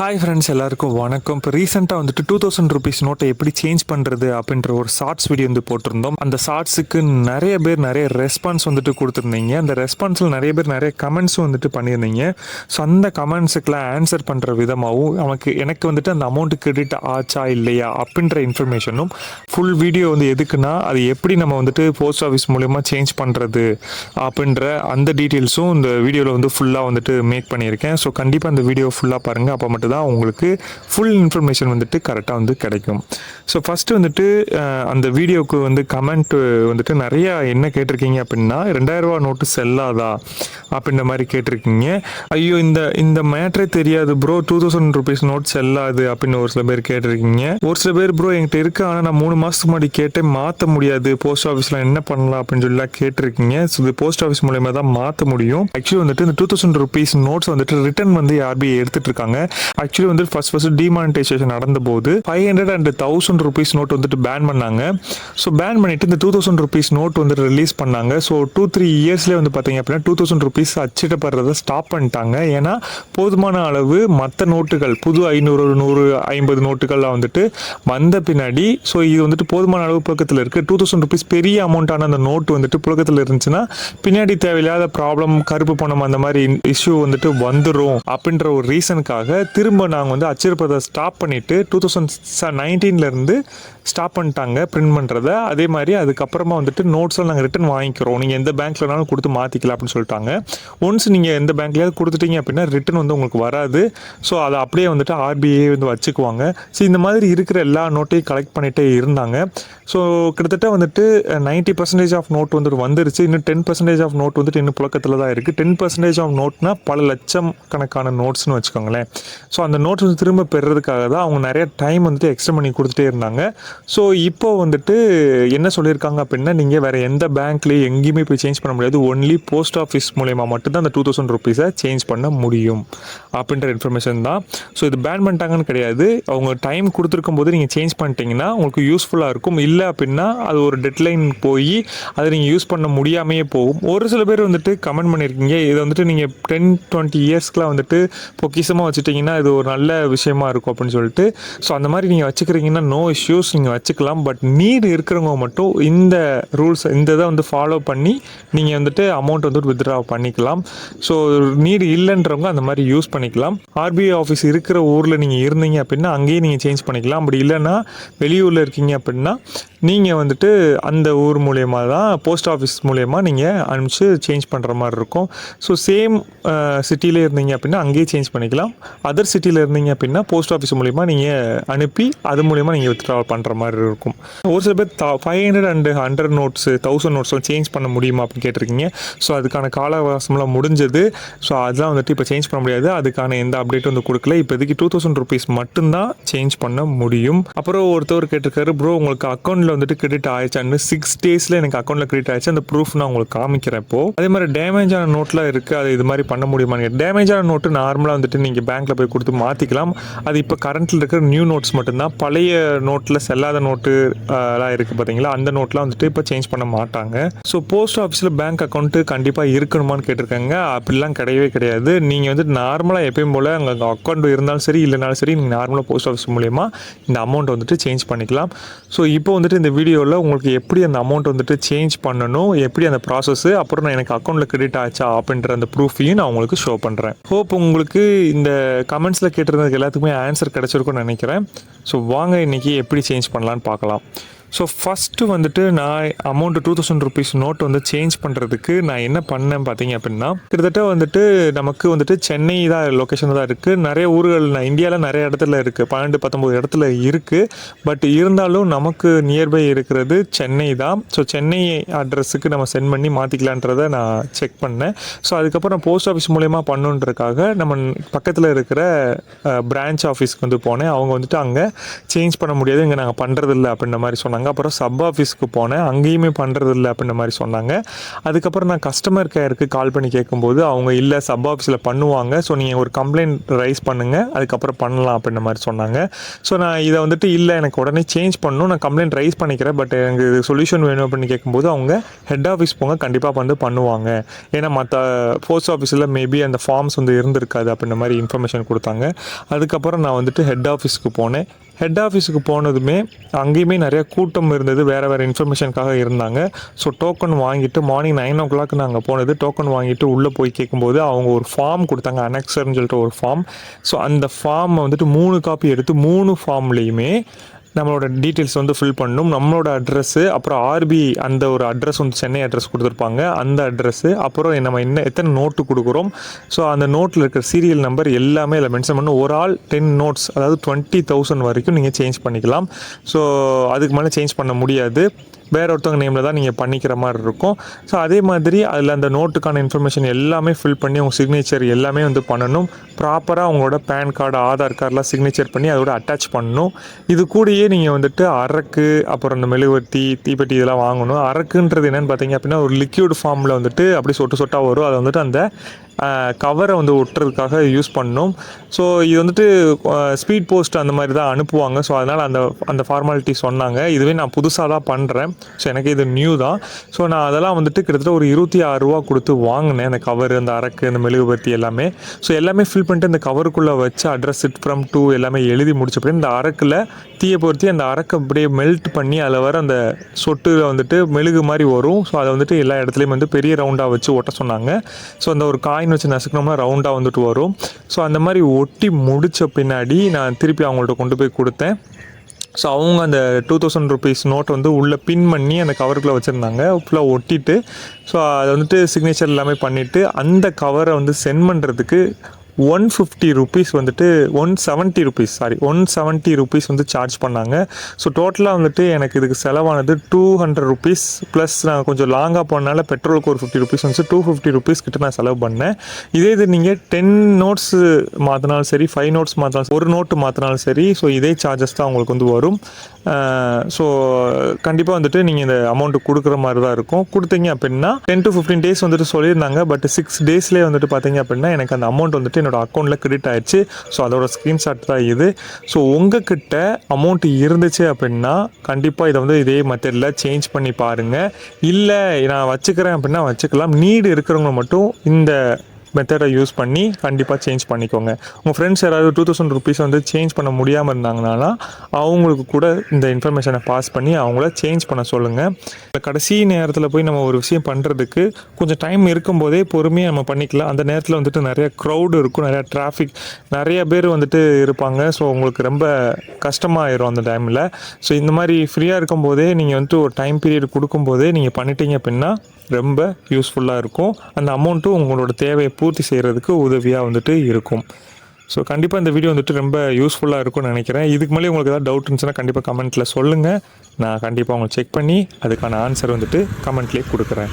Hi friends எல்லாருக்கும் வணக்கம். இப்போ ரீசெண்டாக வந்துட்டு டூ தௌசண்ட் ருபீஸ் நோட்டை எப்படி சேஞ்ச் பண்ணுறது அப்படின்ற ஒரு ஷார்ட்ஸ் வீடியோ வந்து போட்டிருந்தோம். அந்த ஷார்ட்ஸுக்கு நிறைய பேர் நிறைய ரெஸ்பான்ஸ் வந்துட்டு கொடுத்துருந்தீங்க. அந்த ரெஸ்பான்ஸில் நிறைய பேர் நிறைய கமெண்ட்ஸும் வந்துட்டு பண்ணியிருந்தீங்க. ஸோ அந்த கமெண்ட்ஸுக்கெலாம் ஆன்சர் பண்ணுற விதமாகவும் நமக்கு எனக்கு வந்துட்டு அந்த அமௌண்ட் கிரெடிட் ஆச்சா இல்லையா அப்படின்ற இன்ஃபர்மேஷனும் ஃபுல் வீடியோ வந்து எதுக்குன்னா அது எப்படி நம்ம வந்துட்டு போஸ்ட் ஆஃபீஸ் மூலயமா சேஞ்ச் பண்ணுறது அப்படின்ற அந்த டீட்டெயில்ஸும் இந்த வீடியோவில் வந்து ஃபுல்லாக வந்துட்டு மேக் பண்ணியிருக்கேன். ஸோ கண்டிப்பாக அந்த வீடியோ ஃபுல்லாக பாருங்கள் அப்போ மட்டும் தான் உங்களுக்கு ஃபுல் இன்ஃபர்மேஷன் வந்துட்டு கரெக்டாக வந்து கிடைக்கும். ஸோ ஃபஸ்ட்டு வந்துட்டு அந்த வீடியோவுக்கு வந்து கமெண்ட் வந்துட்டு நிறையா என்ன கேட்டிருக்கீங்க அப்படின்னா ரெண்டாயிரரூவா நோட்டு செல்லாதா அப்படின்ற மாதிரி கேட்டிருக்கீங்க. ஐயோ இந்த இந்த மேட்ரே தெரியாது bro two thousand rupees note செல்லாது அப்படின்னு ஒரு சில பேர் கேட்டிருக்கீங்க. ஒரு சில பேர் ப்ரோ என்கிட்ட இருக்கு. ஆனால் நான் மூணு மாதத்துக்கு முன்னாடி கேட்டேன் மாற்ற முடியாது. போஸ்ட் ஆஃபீஸில் என்ன பண்ணலாம் அப்படின்னு சொல்லி கேட்டிருக்கீங்க. ஸோ இது போஸ்ட் ஆஃபீஸ் மூலயமா தான் மாற்ற முடியும். ஆக்சுவலி வந்துட்டு இந்த டூ தௌசண்ட் ருபீஸ் நோட்ஸ் வந்துட்டு ரிட்டர்ன் வந்து ஆர்பிஐ எடுத்துட்டு இருக்காங்க? ஆக்சுவலி வந்து ஃபர்ஸ்ட் ஃபர்ஸ்ட் டிமானிட்டைசேஷன் நடந்தபோது five hundred and thousand rupees note வந்துட்டு பேன் பண்ணாங்க. ஸோ பேன் பண்ணிட்டு இந்த டூ தௌசண்ட் ருபீஸ் நோட் வந்துட்டு ரிலீஸ் பண்ணாங்க. ஸோ டூ த்ரீ இயர்ஸ்லேயே வந்து பார்த்தீங்க அப்படின்னா டூ தௌசண்ட் ருபீஸ் அச்சிடப்படுறதை ஸ்டாப் பண்ணிட்டாங்க. ஏன்னா போதுமான அளவு மற்ற நோட்டுகள் புது ஐநூறு நூறு ஐம்பது நோட்டுகள்லாம் வந்துட்டு வந்த பின்னாடி ஸோ இது வந்துட்டு போதுமான அளவு புழக்கத்தில் இருக்குது டூ தௌசண்ட் ருபீஸ் பெரிய அமௌண்ட்டான அந்த நோட்டு வந்துட்டு புழக்கத்தில் இருந்துச்சுன்னா பின்னாடி தேவையில்லாத ப்ராப்ளம் கருப்பு பணம் அந்த மாதிரி இஷ்யூ வந்துட்டு வந்துடும் அப்படின்ற ஒரு ரீசனுக்காக திரும்ப நாங்கள் வந்து அச்சிருப்பதை ஸ்டாப் பண்ணிவிட்டு டூ தௌசண்ட் நைன்டீன்லேருந்து ஸ்டாப் பண்ணிட்டாங்க பிரிண்ட் பண்ணுறத அதே மாதிரி அதுக்கப்புறமா வந்துட்டு நோட்ஸ்லாம் நாங்கள் ரிட்டன் வாங்கிக்கிறோம். நீங்கள் எந்த பேங்க்லனாலும் கொடுத்து மாற்றிக்கலாம் அப்படின்னு சொல்லிட்டாங்க. ஒன்ஸ் நீங்கள் எந்த பேங்க்லேயாவது கொடுத்துட்டீங்க அப்படின்னா ரிட்டன் வந்து உங்களுக்கு வராது. ஸோ அதை அப்படியே வந்துட்டு ஆர்பிஐ வந்து வச்சுக்குவாங்க. ஸோ இந்த மாதிரி இருக்கிற எல்லா நோட்டையும் கலெக்ட் பண்ணிகிட்டே இருந்தாங்க. ஸோ கிட்டத்தட்ட வந்துட்டு நைன்ட்டி பர்சன்டேஜ் ஆஃப் நோட் வந்துட்டு வந்துருச்சு. இன்னும் டென் பர்சன்டேஜ் ஆஃப் நோட் வந்துட்டு இன்னும் புழக்கத்தில் தான் இருக்குது டென் பர்சன்டேஜ் ஆஃப் நோட்னா பல லட்சம் கணக்கான நோட்ஸ்னு வச்சுக்கோங்களேன். ஸோ ஸோ அந்த நோட்ஸ் வந்து திரும்ப பெறுறதுக்காக தான் அவங்க நிறைய டைம் வந்துட்டு எக்ஸ்டெண்ட் பண்ணி கொடுத்துட்டே இருந்தாங்க. ஸோ இப்போ வந்துட்டு என்ன சொல்லியிருக்காங்க அப்படின்னா நீங்கள் வேறு எந்த பேங்க்லேயும் எங்கேயுமே போய் சேஞ்ச் பண்ண முடியாது. ஒன்லி போஸ்ட் ஆஃபீஸ் மூலயமா மட்டும்தான் அந்த டூ தௌசண்ட் ருபீஸை சேஞ்ச் பண்ண முடியும் அப்படின்ற இன்ஃபர்மேஷன் தான். ஸோ இது பேன் பண்ணிட்டாங்கன்னு கிடையாது. அவங்க டைம் கொடுத்துருக்கும் போது நீங்கள் சேஞ்ச் பண்ணிட்டீங்கன்னா உங்களுக்கு யூஸ்ஃபுல்லாக இருக்கும். இல்லை அப்படின்னா அது ஒரு டெட்லைன் போய் அதை நீங்கள் யூஸ் பண்ண முடியாமையே போகும். ஒரு சில பேர் வந்துட்டு கமெண்ட் பண்ணியிருக்கீங்க இதை வந்துட்டு நீங்கள் டென் டுவெண்ட்டி இயர்ஸ்க்குலாம் வந்துட்டு பொக்கிசமாக வச்சுட்டிங்கன்னா இது ஒரு நல்ல விஷயமா இருக்கும் அப்படின்னு சொல்லிட்டு. ஸோ அந்த மாதிரி நீங்கள் வச்சுக்கிறீங்கன்னா நோ இஷ்யூஸ் நீங்கள் வச்சுக்கலாம். பட் நீடு இருக்கிறவங்க மட்டும் இந்த ரூல்ஸ் இந்த இதை வந்து ஃபாலோ பண்ணி நீங்கள் வந்துட்டு அமௌண்ட் வந்துட்டு வித்ட்ரா பண்ணிக்கலாம். ஸோ நீடு இல்லைன்றவங்க அந்த மாதிரி யூஸ் பண்ணிக்கலாம். ஆர்பிஐ ஆஃபீஸ் இருக்கிற ஊரில் நீங்கள் இருந்தீங்க அப்படின்னா அங்கேயே நீங்கள் சேஞ்ச் பண்ணிக்கலாம். அப்படி இல்லைன்னா வெளியூரில் இருக்கீங்க அப்படின்னா நீங்கள் வந்துட்டு அந்த ஊர் மூலயமா தான் போஸ்ட் ஆஃபீஸ் மூலயமா நீங்கள் அனுப்பிச்சு சேஞ்ச் பண்ணுற மாதிரி இருக்கும். ஸோ சேம் சிட்டியில் இருந்தீங்க அப்படின்னா அங்கேயே சேஞ்ச் பண்ணிக்கலாம். அதர் சிட்டியில் இருந்தீங்க அப்படின்னா போஸ்ட் ஆஃபீஸ் மூலிமா நீங்கள் அனுப்பி அது மூலிமா நீங்கள் வித்ட்ரா பண்ணுற மாதிரி இருக்கும். ஒரு சில பேர் five hundred and hundred notes thousand நோட்ஸ்லாம் change பண்ண முடியுமா அப்படின்னு கேட்டிருக்கீங்க. ஸோ அதுக்கான கால அவகாசம்லாம் முடிஞ்சது. ஸோ அதெல்லாம் வந்துட்டு இப்போ சேஞ்ச் பண்ண முடியாது. அதுக்கான எந்த அப்டேட்டும் வந்து கொடுக்கல. இப்போதைக்கு டூ தௌசண்ட் ருபீஸ் மட்டும்தான் சேஞ்ச் பண்ண முடியும். அப்புறம் ஒருத்தவர் கேட்டிருக்காரு ப்ரோ உங்களுக்கு அக்கௌண்ட்டில் வந்துட்டு கிரெடிட் ஆயிடுச்சான்னு சிக்ஸ் டேஸில் எனக்கு அக்கௌண்ட்டில் கிரெடிட் ஆயிடுச்சு. அந்த ப்ரூஃப் நான் உங்களுக்கு காமிக்கிறேன் இப்போ அதே மாதிரி டேமேஜான நோட்லாம் இருக்குது அது இது மாதிரி பண்ண முடியுமான்னு டேமேஜான நோட்டு நார்மலாக வந்துட்டு நீங்கள் பேங்க்கில் போய் கொடுத்து மாற்றிக்கலாம் அது இப்போ கரண்ட்டில் இருக்கிற நியூ நோட்ஸ் மட்டும்தான். பழைய நோட்டில் செல்லாத நோட்டு எல்லாம் இருக்குது பார்த்தீங்களா அந்த நோட்லாம் வந்துட்டு இப்போ சேஞ்ச் பண்ண மாட்டாங்க. ஸோ போஸ்ட் ஆஃபீஸில் பேங்க் அக்கௌண்ட்டு கண்டிப்பாக இருக்கணுமான்னு கேட்டிருக்காங்க. அப்படிலாம் கிடையவே கிடையாது. நீங்கள் வந்து நார்மலாக எப்பயும் போல் அங்கே அக்கௌண்ட் இருந்தாலும் சரி இல்லைனாலும் சரி நீங்கள் நார்மலாக போஸ்ட் ஆஃபீஸ் மூலயமா இந்த அமௌண்ட் வந்துட்டு சேஞ்ச் பண்ணிக்கலாம். ஸோ இப்போ வந்துட்டு இந்த வீடியோவில் உங்களுக்கு எப்படி அந்த அமௌண்ட் வந்துட்டு சேஞ்ச் பண்ணணும் எப்படி அந்த ப்ராசஸ் அப்புறம் நான் எனக்கு அக்கௌண்ட்டில் கிரெடிட் ஆச்சா அப்படின்ற அந்த ப்ரூஃபையும் நான் உங்களுக்கு ஷோ பண்ணுறேன் ஹோப் உங்களுக்கு இந்த கமெண்ட் கமெண்ட்ஸில் கேட்டிருந்ததுக்கு எல்லாத்துக்குமே ஆன்சர் கிடச்சிருக்கும்னு நினைக்கிறேன். ஸோ வாங்க இன்றைக்கி எப்படி சேஞ்ச் பண்ணலான்னு பார்க்கலாம். ஸோ ஃபஸ்ட்டு வந்துட்டு நான் amount two thousand rupees note வந்து சேஞ்ச் பண்ணுறதுக்கு நான் என்ன பண்ணேன் பார்த்தீங்க அப்படின்னா கிட்டத்தட்ட வந்துட்டு நமக்கு வந்துட்டு சென்னை தான் லொக்கேஷன் தான் இருக்குது நிறைய ஊர்கள் நான் இந்தியாவில் நிறைய இடத்துல இருக்குது பன்னெண்டு பத்தொம்போது இடத்துல இருக்குது பட் இருந்தாலும் நமக்கு நியர்பை இருக்கிறது சென்னை தான். ஸோ சென்னை அட்ரஸுக்கு நம்ம சென்ட் பண்ணி மாற்றிக்கலான்றதை நான் செக் பண்ணேன். ஸோ அதுக்கப்புறம் போஸ்ட் ஆஃபீஸ் மூலயமா பண்ணுன்றதுக்காக நம்ம பக்கத்தில் இருக்கிற பிரான்ச் ஆஃபீஸ்க்கு வந்து போனேன். அவங்க வந்துட்டு அங்கே சேஞ்ச் பண்ண முடியாது. இங்கே நாங்கள் பண்ணுறதில்ல அப்படின்ற மாதிரி சொன்னாங்க. சொன்னாங்க அப்புறம் சப் ஆஃபீஸ்க்கு போனேன். அங்கேயுமே பண்ணுறது இல்லை அப்படின்ற மாதிரி சொன்னாங்க. அதுக்கப்புறம் நான் கஸ்டமர் கேருக்கு கால் பண்ணி கேட்கும்போது அவங்க இல்லை சப் ஆஃபீஸில் பண்ணுவாங்க. ஸோ நீங்கள் ஒரு கம்ப்ளைண்ட் ரைஸ் பண்ணுங்கள் அதுக்கப்புறம் பண்ணலாம் அப்படின்ற மாதிரி சொன்னாங்க. ஸோ நான் இதை வந்துட்டு இல்லை எனக்கு உடனே சேஞ்ச் பண்ணணும். நான் கம்ப்ளைண்ட் ரைஸ் பண்ணிக்கிறேன். பட் எனக்கு சொல்யூஷன் வேணும் அப்படின்னு கேட்கும்போது அவங்க ஹெட் ஆஃபீஸ் போங்க கண்டிப்பாக வந்து பண்ணுவாங்க. ஏன்னா மற்ற போஸ்ட் ஆஃபீஸில் மேபி அந்த ஃபார்ம்ஸ் வந்து இருந்திருக்காது அப்படின்ற மாதிரி இன்ஃபர்மேஷன் கொடுத்தாங்க. அதுக்கப்புறம் நான் வந்துட்டு ஹெட் ஆஃபீஸ்க்கு போனேன். ஹெட் ஆஃபீஸுக்கு போனதுமே அங்கேயுமே நிறைய கூட்டம் கூட்டம் இருந்தது வேறு வேறு இன்ஃபர்மேஷனுக்காக இருந்தாங்க. ஸோ டோக்கன் வாங்கிட்டு மார்னிங் நைன் ஓ கிளாக் நாங்கள் போனது. டோக்கன் வாங்கிட்டு உள்ளே போய் கேட்கும்போது அவங்க ஒரு ஃபார்ம் கொடுத்தாங்க அனெக்சர்னு சொல்லிட்டு ஒரு ஃபார்ம் ஸோ அந்த ஃபார்மை வந்துட்டு மூணு காப்பி எடுத்து மூணு ஃபார்ம்லேயுமே நம்மளோட டீட்டெயில்ஸ் வந்து ஃபில் பண்ணணும் நம்மளோட அட்ரஸ்ஸு அப்புறம் ஆர்பி அந்த ஒரு அட்ரஸ் வந்து சென்னை அட்ரஸ் கொடுத்துருப்பாங்க. அந்த அட்ரஸ்ஸு அப்புறம் நம்ம என்ன எத்தனை நோட்டு கொடுக்குறோம். ஸோ அந்த நோட்டில் இருக்கிற சீரியல் நம்பர் எல்லாமே இதில் மென்ஷன் பண்ணணும் ஒரு ஆள் டென் நோட்ஸ் அதாவது டுவெண்ட்டி தௌசண்ட் வரைக்கும் நீங்கள் சேஞ்ச் பண்ணிக்கலாம். ஸோ அதுக்கு மேலே சேஞ்ச் பண்ண முடியாது. வேற ஒருத்தவங்க நேமில் தான் நீங்கள் பண்ணிக்கிற மாதிரி இருக்கும். ஸோ அதே மாதிரி அதில் அந்த நோட்டுக்கான இன்ஃபர்மேஷன் எல்லாமே ஃபில் பண்ணி உங்கள் சிக்னேச்சர் எல்லாமே வந்து பண்ணணும். ப்ராப்பராக உங்களோட பேன் கார்டு ஆதார் கார்டெலாம் சிக்னேச்சர் பண்ணி அதோட அட்டாச் பண்ணணும். இது கூடயே நீங்கள் வந்துட்டு அரக்கு அப்புறம் இந்த மெழுகுவர்த்தி தீப்பெட்டி இதெல்லாம் வாங்கணும். அரக்குன்றது என்னென்னு பார்த்தீங்க அப்படின்னா ஒரு லிக்யூட் ஃபார்மில் வந்துட்டு அப்படி சொட்டு சொட்டாக வரும். அதை வந்துட்டு அந்த கவரை வந்து ஒட்டுறதுக்காக யூஸ் பண்ணோம். ஸோ இது வந்துட்டு ஸ்பீட் போஸ்ட் அந்த மாதிரி தான் அனுப்புவாங்க. ஸோ அதனால் அந்த அந்த ஃபார்மாலிட்டி சொன்னாங்க. இதுவே நான் புதுசாக தான் பண்ணுறேன் ஸோ எனக்கு இது நியூ தான். ஸோ நான் அதெல்லாம் வந்துட்டு கிட்டத்தட்ட ஒரு இருபத்தி ஆறு ரூபா கொடுத்து வாங்கினேன். அந்த கவர் அந்த அரக்கு அந்த மெழுகுபர்த்தி எல்லாமே. ஸோ எல்லாமே ஃபில் பண்ணிட்டு இந்த கவருக்குள்ளே வச்சு அட்ரஸ் இட் ஃப்ரம் டூ எல்லாமே எழுதி முடிச்ச பிறகு இந்த அரக்கில் தீயை பொருத்தி அந்த அரக்கை அப்படியே மெல்ட் பண்ணி அதில் வர அந்த சொட்டுல வந்துட்டு மெழுகு மாதிரி வரும். ஸோ அதை வந்துட்டு எல்லா இடத்துலையும் வந்து பெரிய ரவுண்டாக வச்சு ஒட்ட சொன்னாங்க. ஸோ அந்த ஒரு காயின் வச்சு நசுக்கணும்னா ரவுண்டாக வந்துட்டு வரும். ஸோ அந்த மாதிரி ஒட்டி முடித்த பின்னாடி நான் திருப்பி அவங்கள்ட்ட கொண்டு போய் கொடுத்தேன். ஸோ அவங்க அந்த டூ தௌசண்ட் ருபீஸ் நோட் வந்து உள்ளே பின் பண்ணி அந்த கவருக்குள்ளே வச்சுருந்தாங்க. ஃபுல்லாக ஒட்டிட்டு ஸோ அதை வந்துட்டு சிக்னேச்சர் எல்லாமே பண்ணிவிட்டு அந்த கவரை வந்து சென்ட் பண்ணுறதுக்கு ஒன் ஃபிஃப்டி ருபீஸ் வந்துட்டு one seventy rupees sorry one seventy rupees வந்து சார்ஜ் பண்ணாங்க. ஸோ டோட்டலாக வந்துட்டு எனக்கு இதுக்கு செலவானது டூ ஹண்ட்ரட் ருபீஸ் ப்ளஸ் நான் கொஞ்சம் லாங்காக போனால பெட்ரோலுக்கு ஒரு ஃபிஃப்டி ருபீஸ் வந்து டூ ஃபிஃப்டி ருபீஸ் கிட்ட நான் செலவு பண்ணேன். இதே இது நீங்கள் டென் நோட்ஸ் மாற்றினாலும் சரி ஃபைவ் நோட்ஸ் மாற்றினாலும் ஒரு நோட்டு மாற்றினாலும் சரி ஸோ இதே சார்ஜஸ் தான் உங்களுக்கு வந்து வரும். ஸோ கண்டிப்பாக வந்துட்டு நீங்கள் இந்த அமௌண்ட்டு கொடுக்குற மாதிரி தான் இருக்கும். கொடுத்தீங்க அப்படின்னா டென் டு ஃபிஃப்டீன் டேஸ் வந்துட்டு சொல்லியிருந்தாங்க. பட் சிக்ஸ் டேஸ்லேயே வந்துட்டு பார்த்தீங்க அப்படின்னா எனக்கு அந்த அமௌண்ட் வந்துட்டு என்னோட அக்கௌண்ட்டில் கிரெடிட் ஆயிடுச்சு. ஸோ அதோட ஸ்க்ரீன்ஷாட் தான் இது. ஸோ உங்ககிட்ட அமௌண்ட் இருந்துச்சு அப்படின்னா கண்டிப்பாக இதை வந்து இதே மெத்தடில் சேஞ்ச் பண்ணி பாருங்கள் இல்லை நான் வச்சுக்கிறேன் அப்படின்னா வச்சுக்கலாம். நீடு இருக்கிறவங்க மட்டும் இந்த மெத்தடை யூஸ் பண்ணி கண்டிப்பாக சேஞ்ச் பண்ணிக்கோங்க. உங்கள் ஃப்ரெண்ட்ஸ் யாராவது டூ தௌசண்ட் ருபீஸ் வந்து சேஞ்ச் பண்ண முடியாமல் இருந்தாங்கன்னா அவங்களுக்கு கூட இந்த இன்ஃபர்மேஷனை பாஸ் பண்ணி அவங்கள சேஞ்ச் பண்ண சொல்லுங்கள் இந்த கடைசி நேரத்தில் போய் நம்ம ஒரு விஷயம் பண்ணுறதுக்கு கொஞ்சம் டைம் இருக்கும்போதே பொறுமையாக நம்ம பண்ணிக்கலாம். அந்த நேரத்தில் வந்துட்டு நிறைய க்ரௌடு இருக்கும் நிறையா டிராஃபிக் நிறைய பேர் வந்துட்டு இருப்பாங்க. ஸோ உங்களுக்கு ரொம்ப கஷ்டமாயிரும் அந்த டைமில் ஸோ இந்த மாதிரி ஃப்ரீயாக இருக்கும்போதே நீங்கள் வந்துட்டு ஒரு டைம் பீரியட் கொடுக்கும்போதே நீங்கள் பண்ணிட்டீங்க அப்படின்னா ரொம்ப யூஸ்ஃபுல்லாக இருக்கும். அந்த அமௌண்ட்டும் உங்களோட தேவையை பூர்த்தி செய்கிறதுக்கு உதவியாக வந்துட்டு இருக்கும். ஸோ கண்டிப்பாக இந்த வீடியோ வந்துட்டு ரொம்ப யூஸ்ஃபுல்லாக இருக்கும்னு நினைக்கிறேன். இதுக்கு மேலே உங்களுக்கு ஏதாவது டவுட் இருந்துச்சுன்னா கண்டிப்பாக கமெண்ட்டில் சொல்லுங்கள் நான் கண்டிப்பாக உங்களுக்கு செக் பண்ணி அதுக்கான ஆன்சர் வந்துட்டு கமெண்ட்லேயே கொடுக்குறேன்.